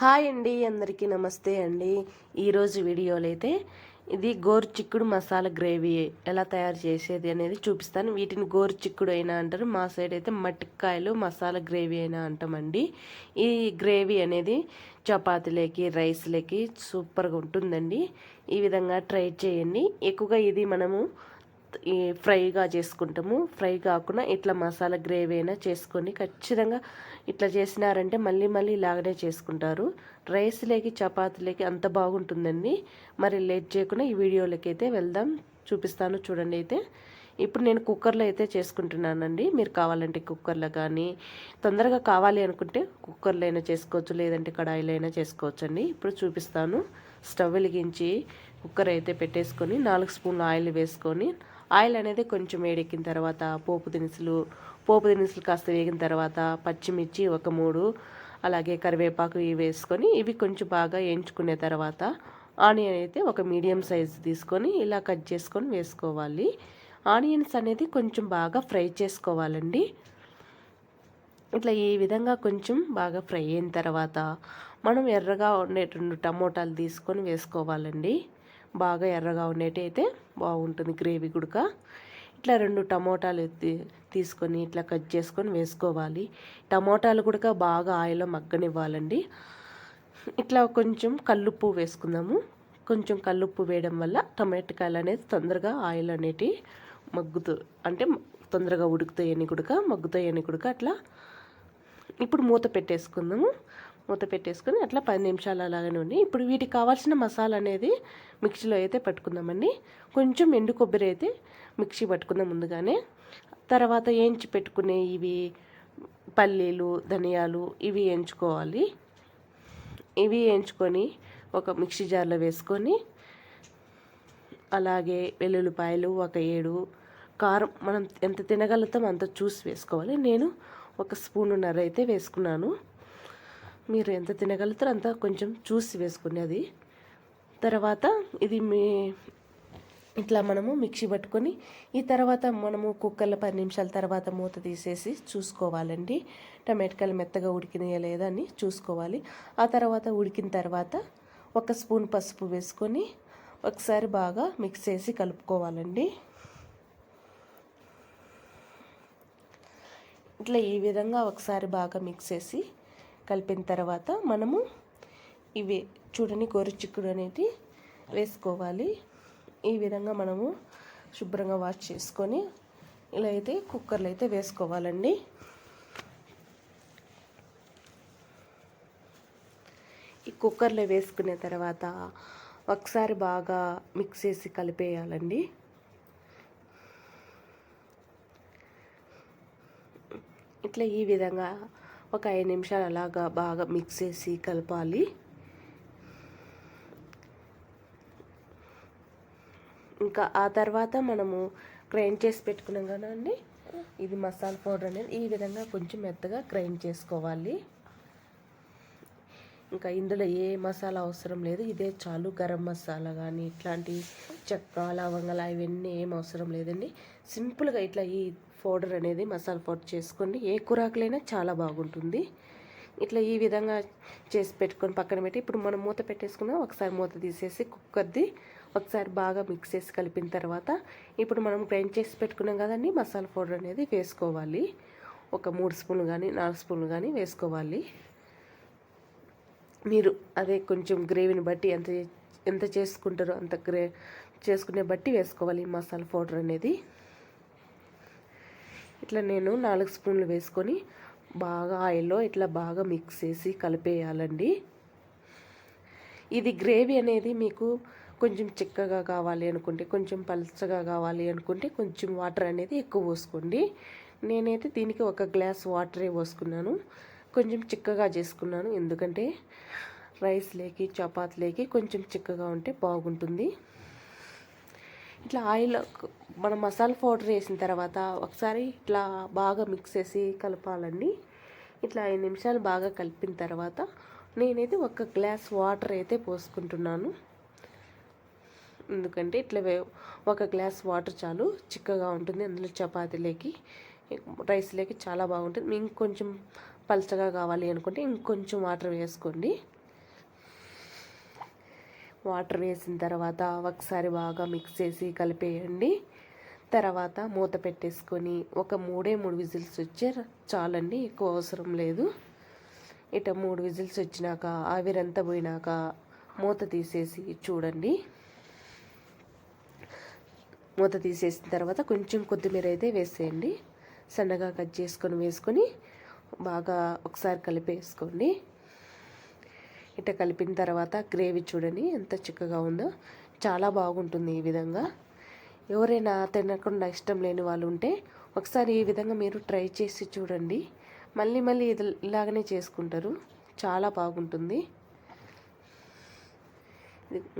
Hi అండి అందరికీ నమస్తే అండి. ఈరోజు వీడియోలో అయితే ఇది గోరు చిక్కుడు మసాలా గ్రేవీ ఎలా తయారు చేసేది అనేది చూపిస్తాను. వీటిని గోరు చిక్కుడు అయినా అంటారు మా సైడ్ అయితే మట్టికాయలు మసాలా గ్రేవీ అయినా అంటామండి. ఈ గ్రేవీ అనేది చపాతీలకి రైస్లకి సూపర్గా ఉంటుందండి. ఈ విధంగా ట్రై చేయండి. ఎక్కువగా ఇది మనము ఫ్రైగా చేసుకుంటాము. ఫ్రై కాకుండా ఇట్లా మసాలా గ్రేవీ అయినా చేసుకొని ఖచ్చితంగా ఇట్లా చేసినారంటే మళ్ళీ మళ్ళీ ఇలాగనే చేసుకుంటారు. రైస్లోకి చపాతీలకి అంత బాగుంటుందండి. మరి లేట్ చేయకుండా ఈ వీడియోలోకి అయితే వెళ్దాం. చూపిస్తాను చూడండి అయితే. ఇప్పుడు నేను కుక్కర్లో అయితే చేసుకుంటున్నానండి. మీరు కావాలంటే కుక్కర్లో కానీ తొందరగా కావాలి అనుకుంటే కుక్కర్లో అయినా చేసుకోవచ్చు లేదంటే కడాయిలో అయినా చేసుకోవచ్చు అండి ఇప్పుడు చూపిస్తాను. స్టవ్ వెలిగించి కుక్కర్ అయితే పెట్టేసుకొని నాలుగు స్పూన్లు ఆయిల్ వేసుకొని ఆయిల్ అనేది కొంచెం వేడెక్కిన తర్వాత పోపు దినుసులు పోపు దినుసులు కాస్త వేగిన తర్వాత పచ్చిమిర్చి ఒక మూడు అలాగే కరివేపాకు ఇవి వేసుకొని ఇవి కొంచెం బాగా వేయించుకునే తర్వాత ఆనియన్ అయితే ఒక మీడియం సైజ్ తీసుకొని ఇలా కట్ చేసుకొని వేసుకోవాలి. ఆనియన్స్ అనేది కొంచెం బాగా ఫ్రై చేసుకోవాలండి. ఇట్లా ఈ విధంగా కొంచెం బాగా ఫ్రై అయిన తర్వాత మనం ఎర్రగా ఉండే రెండు టమోటాలు తీసుకొని వేసుకోవాలండి. బాగా ఎర్రగా ఉండేటైతే బాగుంటుంది గ్రేవీ గుడక. ఇట్లా రెండు టమోటాలు తీసుకొని ఇట్లా కట్ చేసుకొని వేసుకోవాలి. టమోటాలు కూడా బాగా ఆయిల్లో మగ్గనివ్వాలండి. ఇట్లా కొంచెం కల్లుప్పు వేసుకుందాము. కొంచెం కల్లుప్పు వేయడం వల్ల టమాటకాయలు అనేది తొందరగా ఆయిల్ అనేటి మగ్గుతూ అంటే తొందరగా ఉడుకుతాయని కుడక మగ్గుతాయని కుడక అట్లా. ఇప్పుడు మూత పెట్టేసుకుందాము. మూత పెట్టేసుకొని అట్లా పది నిమిషాలు అలాగే నూనె ఇప్పుడు వీటికి కావాల్సిన మసాలా అనేది మిక్సీలో అయితే పట్టుకుందామండి. కొంచెం ఎండు కొబ్బరి అయితే మిక్సీ పట్టుకుందాం ముందుగానే. తర్వాత ఏంచి పెట్టుకునే ఇవి పల్లీలు ధనియాలు ఇవి వేయించుకోవాలి ఇవి వేయించుకొని ఒక మిక్సీ జార్లో వేసుకొని అలాగే వెల్లుల్లిపాయలు ఒక ఏడు కారం మనం ఎంత తినగలుగుతాం అంత చూసి వేసుకోవాలి. నేను ఒక స్పూనున్నర అయితే వేసుకున్నాను. మీరు ఎంత తినగలుగుతారో అంత కొంచెం చూసి వేసుకునేది. తర్వాత ఇది మీ ఇట్లా మనము మిక్సీ పట్టుకొని ఈ తర్వాత మనము కుక్కర్లో పది నిమిషాల తర్వాత మూత తీసేసి చూసుకోవాలండి. టమాటకాయలు మెత్తగా ఉడికినాయా లేదా అని చూసుకోవాలి. ఆ తర్వాత ఉడికిన తర్వాత ఒక స్పూన్ పసుపు వేసుకొని ఒకసారి బాగా మిక్స్ చేసి కలుపుకోవాలండి. ఇట్లా ఈ విధంగా ఒకసారి బాగా మిక్స్ చేసి కలిపిన తర్వాత మనము ఇవి చూడని గోరుచిక్కుడు అనేది వేసుకోవాలి. ఈ విధంగా మనము శుభ్రంగా వాష్ చేసుకొని ఇలా అయితే కుక్కర్లో అయితే వేసుకోవాలండి. ఈ కుక్కర్లో వేసుకునే తర్వాత ఒకసారి బాగా మిక్స్ చేసి కలిపేయాలండి. ఇట్లా ఈ విధంగా ఒక ఐదు నిమిషాలు అలాగా బాగా మిక్స్ చేసి కలపాలి. ఇంకా ఆ తర్వాత మనము గ్రైండ్ చేసి పెట్టుకున్నాం కదండి ఇది మసాలా పౌడర్ అనేది ఈ విధంగా కొంచెం మెత్తగా గ్రైండ్ చేసుకోవాలి. ఇంకా ఇందులో ఏ మసాలా అవసరం లేదు. ఇదే చాలు గరం మసాలా కానీ ఇట్లాంటి చెక్క లవంగల అవన్నీ ఏం అవసరం లేదండి. సింపుల్గా ఇట్లా ఈ పౌడర్ అనేది మసాలా పౌడర్ చేసుకోండి. ఏ కూరాకులైనా చాలా బాగుంటుంది. ఇట్లా ఈ విధంగా చేసి పెట్టుకొని పక్కన పెట్టి ఇప్పుడు మనం మూత పెట్టేసుకున్నాం. ఒకసారి మూత తీసేసి కుక్కర్ది ఒకసారి బాగా మిక్స్ చేసి కలిపిన తర్వాత ఇప్పుడు మనం గ్రైండ్ చేసి పెట్టుకున్నాం కదండి మసాలా పౌడర్ అనేది వేసుకోవాలి. ఒక మూడు స్పూన్లు కానీ నాలుగు స్పూన్లు కానీ వేసుకోవాలి. మీరు అదే కొంచెం గ్రేవీని బట్టి ఎంత ఎంత చేసుకుంటారో అంత గ్రే చేసుకునే బట్టి వేసుకోవాలి మసాలా పౌడర్ అనేది. ఇట్లా నేను నాలుగు స్పూన్లు వేసుకొని బాగా ఆయిల్లో ఇట్లా బాగా మిక్స్ చేసి కలిపేయాలండి. ఇది గ్రేవీ అనేది మీకు కొంచెం చిక్కగా కావాలి అనుకుంటే కొంచెం పల్చగా కావాలి అనుకుంటే కొంచెం వాటర్ అనేది ఎక్కువ పోసుకోండి. నేనైతే దీనికి ఒక గ్లాస్ వాటరే పోసుకున్నాను. కొంచెం చిక్కగా చేసుకున్నాను. ఎందుకంటే రైస్లోకి చపాతీలోకి కొంచెం చిక్కగా ఉంటే బాగుంటుంది. ఇట్లా ఆయిల్ మనం మసాలా పౌడర్ వేసిన తర్వాత ఒకసారి ఇట్లా బాగా మిక్స్ చేసి కలపాలండి. ఇట్లా ఐదు నిమిషాలు బాగా కలిపిన తర్వాత నేనైతే ఒక గ్లాస్ వాటర్ అయితే పోసుకుంటున్నాను. ఎందుకంటే ఇట్లా ఒక గ్లాస్ వాటర్ చాలు చిక్కగా ఉంటుంది. అందులో చపాతీలోకి రైస్లోకి చాలా బాగుంటుంది. ఇంకొంచెం పలచగా కావాలి అనుకుంటే ఇంకొంచెం వాటర్ వేసుకోండి. వాటర్ వేసిన తర్వాత ఒకసారి బాగా మిక్స్ చేసి కలిపేయండి. తర్వాత మూత పెట్టేసుకొని ఒక మూడే మూడు విజిల్స్ వచ్చే చాలండి ఎక్కువ అవసరం లేదు. ఇట మూడు విజిల్స్ వచ్చినాక ఆవిరంతా పోయినాక మూత తీసేసి చూడండి. మూత తీసేసిన తర్వాత కొంచెం కొత్తిమీర అయితే వేసేయండి. సన్నగా కట్ చేసుకొని వేసుకొని బాగా ఒకసారి కలిపేసుకోండి. ఇట కలిపిన తర్వాత గ్రేవీ చూడండి ఎంత చిక్కగా ఉందో. చాలా బాగుంటుంది ఈ విధంగా. ఎవరైనా తినకుండా ఇష్టం లేని వాళ్ళు ఉంటే ఒకసారి ఈ విధంగా మీరు ట్రై చేసి చూడండి. మళ్ళీ మళ్ళీ ఇది ఇలాగనే చేసుకుంటారు. చాలా బాగుంటుంది.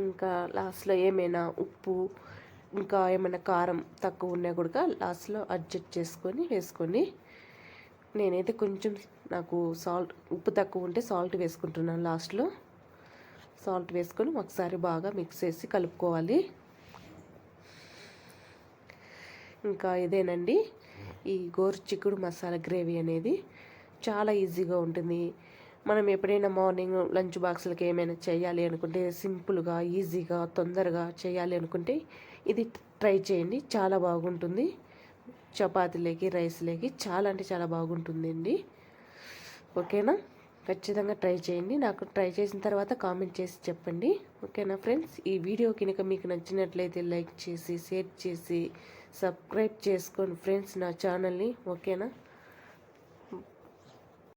ఇంకా లాస్ట్లో ఏమైనా ఉప్పు ఇంకా ఏమైనా కారం తక్కువ ఉన్నా కూడా లాస్ట్లో అడ్జస్ట్ చేసుకొని వేసుకోండి. నేనైతే కొంచెం నాకు సాల్ట్ ఉప్పు తక్కువ ఉంటే సాల్ట్ వేసుకుంటున్నాను లాస్ట్లో. సాల్ట్ వేసుకొని ఒకసారి బాగా మిక్స్ చేసి కలుపుకోవాలి. ఇంకా ఇదేనండి ఈ గోరు చిక్కుడు మసాలా గ్రేవీ అనేది. చాలా ఈజీగా ఉంటుంది. మనం ఎప్పుడైనా మార్నింగ్ లంచ్ బాక్స్లకి ఏమైనా చేయాలి అనుకుంటే సింపుల్గా ఈజీగా తొందరగా చేయాలి అనుకుంటే ఇది ట్రై చేయండి. చాలా బాగుంటుంది. చపాతీలోకి రైస్లోకి చాలా అంటే చాలా బాగుంటుందండి. ఓకేనా? ఖచ్చితంగా ట్రై చేయండి. నాకు ట్రై చేసిన తర్వాత కామెంట్ చేసి చెప్పండి. ఓకేనా ఫ్రెండ్స్? ఈ వీడియో కనుక మీకు నచ్చినట్లయితే లైక్ చేసి షేర్ చేసి సబ్స్క్రైబ్ చేసుకోండి ఫ్రెండ్స్ నా ఛానల్ని. ఓకేనా?